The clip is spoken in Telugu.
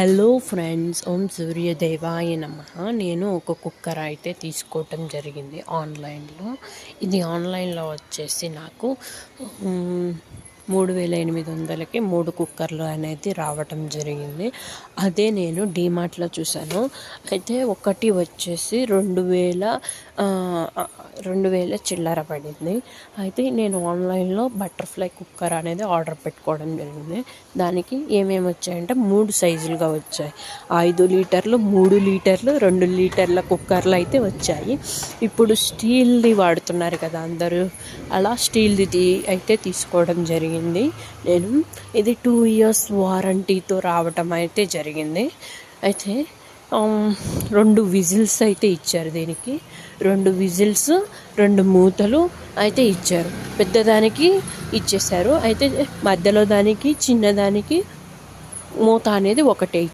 హలో ఫ్రెండ్స్ ఓం సూర్యదేవాయ నమ. నేను ఒక కుక్కర్ అయితే తీసుకోవటం జరిగింది ఆన్లైన్లో. ఇది ఆన్లైన్లో వచ్చేసి నాకు మూడు వేల ఎనిమిది వందలకి మూడు కుక్కర్లు అనేది రావటం జరిగింది. అదే నేను డీమార్ట్లో చూశాను. అయితే ఒకటి వచ్చేసి రెండు వేల రెండు వేల చిల్లర పడింది. అయితే నేను ఆన్లైన్లో బటర్ఫ్లై కుక్కర్ అనేది ఆర్డర్ పెట్టుకోవడం జరిగింది. దానికి ఏమేమి వచ్చాయంటే మూడు సైజులుగా వచ్చాయి. ఐదు లీటర్లు మూడు లీటర్లు రెండు లీటర్ల కుక్కర్లు అయితే వచ్చాయి. ఇప్పుడు స్టీల్ది వాడుతున్నారు కదా అందరూ. అలా స్టీల్ది అయితే తీసుకోవడం జరిగింది. నేను ఇది టూ ఇయర్స్ వారంటీతో రావటం అయితే జరిగింది. అయితే um, రెండు విజిల్స్ అయితే ఇచ్చారు దీనికి. రెండు విజిల్స్ రెండు మూతలు అయితే ఇచ్చారు. పెద్దదానికి ఇచ్చేసారు అయితే మధ్యలో దానికి చిన్నదానికి మూత అనేది ఒకటే